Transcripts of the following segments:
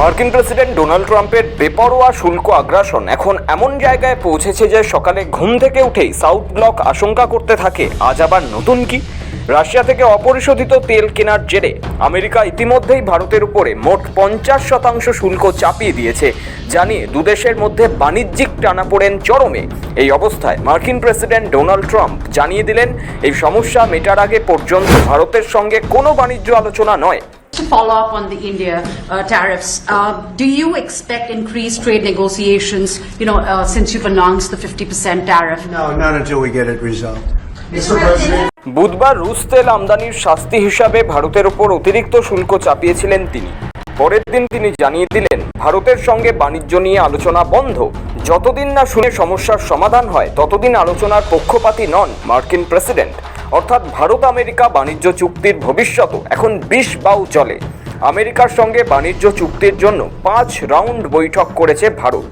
মার্কিন president Donald ট্রাম্পের বেপরোয়া শুল্ক আগ্রাসন এখন এমন জায়গায় পৌঁছেছে যে সকালে ঘুম থেকে উঠেই সাউথ ব্লক আশঙ্কা করতে থাকে, আজ আবার নতুন কি? রাশিয়া থেকে অপরিশোধিত তেল কেনার জেরে আমেরিকা ইতিমধ্যেই ভারতের উপরে মোট পঞ্চাশ শতাংশ শুল্ক চাপিয়ে দিয়েছে, জানিয়ে দুদেশের মধ্যে বাণিজ্যিক টানাপোড়েন চরমে। এই অবস্থায় মার্কিন প্রেসিডেন্ট ডোনাল্ড ট্রাম্প জানিয়ে দিলেন, এই সমস্যা মেটার আগে পর্যন্ত ভারতের সঙ্গে কোনো বাণিজ্য আলোচনা নয়। To follow up on the India uh, tariffs, uh, do you expect increased trade negotiations, you know, uh, since you've announced the 50% tariff? No, not until we get it resolved. Mr. President. বুধবার রুশ তেল আমদানির শাস্তি হিসাবে ভারতের ওপর অতিরিক্ত শুল্ক চাপিয়েছিলেন তিনি পরের দিন তিনি জানিয়ে দিলেন ভারতের সঙ্গে বাণিজ্য নিয়ে আলোচনা বন্ধ যতদিন না শুনে সমস্যার সমাধান হয় ততদিন আলোচনার পক্ষপাতী নন মার্কিন প্রেসিডেন্ট অর্থাৎ ভারত আমেরিকা বাণিজ্য চুক্তির ভবিষ্যৎ এখন বিষ বাউ চলে। আমেরিকার সঙ্গে বাণিজ্য চুক্তির জন্য পাঁচ রাউন্ড বৈঠক করেছে ভারত।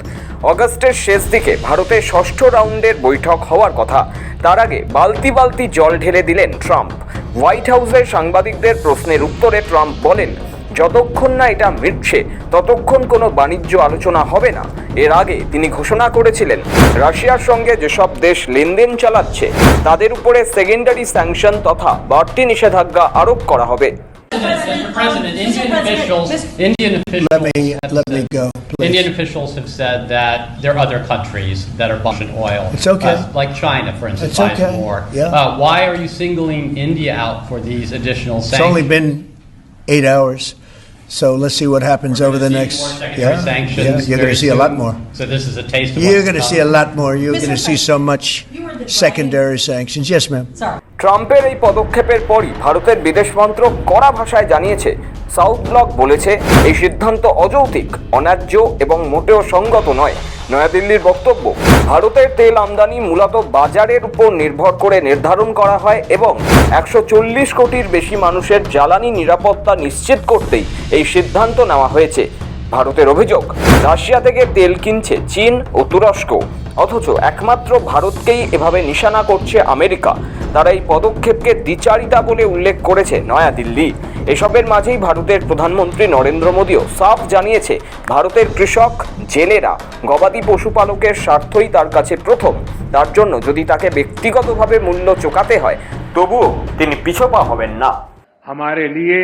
অগস্টের শেষ দিকে ভারতে ষষ্ঠ রাউন্ডের বৈঠক হওয়ার কথা। তার আগে বালতি বালতি জল ঢেলে দিলেন ট্রাম্প। হোয়াইট হাউসের সাংবাদিকদের প্রশ্নের উত্তরে ট্রাম্প বলেন যতক্ষণ না এটা মিটছে ততক্ষণ কোনো বাণিজ্য আলোচনা হবে না এর আগে তিনি ঘোষণা করেছিলেন রাশিয়ার সঙ্গে যেসব দেশ লেনদেন চালাচ্ছে তাদের উপরে সেকেন্ডারি স্যাংশন তথা বাড়তি নিষেধাজ্ঞা আরোপ করা হবে Mr. President, Indian officials, Indian Let me, let me go, Indian officials have said that there are other countries that are buying oil. It's okay. uh, Like China, for instance, It's buys okay. more. Yeah. Uh, Why are you singling India out for these additional sanctions? It's only been eight hours, so let's see what happens over the next. Yeah, sanctions yeah, you're very gonna see a lot more. So this is a taste of. You're gonna to see a lot more. You're gonna see so much secondary sanctions. Yes, ma'am. ট্রাম্পের এই পদক্ষেপের পরই ভারতের বিদেশ মন্ত্রক কড়া ভাষায় জানিয়েছে সাউথ ব্লক বলেছে এই সিদ্ধান্ত অযৌক্তিক অন্যায্য এবং মোটেও সঙ্গত নয় নয়াদিল্লির বক্তব্য, ভারতের তেল আমদানি মূলত বাজারের উপর নির্ভর করে নির্ধারণ করা হয় এবং একশো চল্লিশ কোটির বেশি মানুষের জ্বালানি নিরাপত্তা নিশ্চিত করতেই এই সিদ্ধান্ত নেওয়া হয়েছে। ভারতের অভিযোগ, রাশিয়া থেকে তেল কিনছে চীন ও তুরস্ক। অথচ একমাত্র ভারতকেই এভাবে নিশানা করছে আমেরিকা। তারা এই পদক্ষেপকে দ্বিচারিতা বলে উল্লেখ করেছে নয়াদিল্লি। এসবের মাঝেই ভারতের প্রধানমন্ত্রী নরেন্দ্র মোদীও সাফ জানিয়েছে ভারতের কৃষক জেলেরা গবাদি পশুপালকের স্বার্থই তার কাছে প্রথম তার জন্য যদি তাকে ব্যক্তিগতভাবে মূল্য চোকাতে হয় তবুও তিনি পিছপা হবেন না हमारे लिए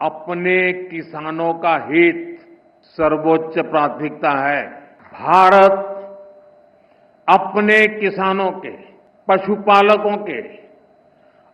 अपने किसानों का हित सर्वोच्च प्राथमिकता है भारत अपने किसानों के पशुपालकों के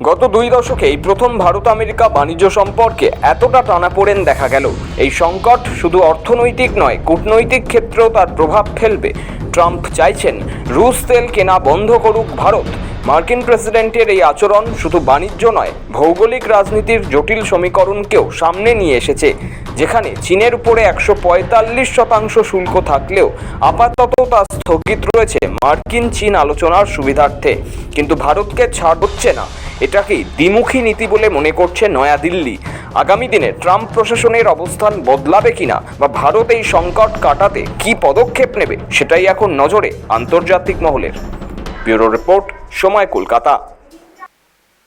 গত দুই দশকেই প্রথম ভারত আমেরিকা বাণিজ্য সম্পর্কে এতটা টানাপোড়েন দেখা গেল। এই সংকট শুধু অর্থনৈতিক নয়, কূটনৈতিক ক্ষেত্রেও তার প্রভাব ফেলবে। ট্রাম্প চাইছেন রুশ তেল কেনা বন্ধ করুক ভারত। মার্কিন প্রেসিডেন্টের এই আচরণ শুধু বাণিজ্য নয়, ভৌগোলিক রাজনীতির জটিল সমীকরণকেও সামনে নিয়ে এসেছে, যেখানে চীনের উপরে একশো পঁয়তাল্লিশ শতাংশ শুল্ক থাকলেও আপাতত তা স্থগিত রয়েছে মার্কিন চীন আলোচনার সুবিধার্থে। কিন্তু ভারতকে ছাড় হচ্ছে না। এটাকেই দ্বিমুখী নীতি বলে মনে করছে নয়াদিল্লি। আগামী দিনে ট্রাম্প প্রশাসনের অবস্থান বদলাবে কিনা বা ভারত এই সংকট কাটাতে কি পদক্ষেপ নেবে, সেটাই এখন নজরে আন্তর্জাতিক মহলের। ব্যুরো রিপোর্ট, সময় কলকাতা।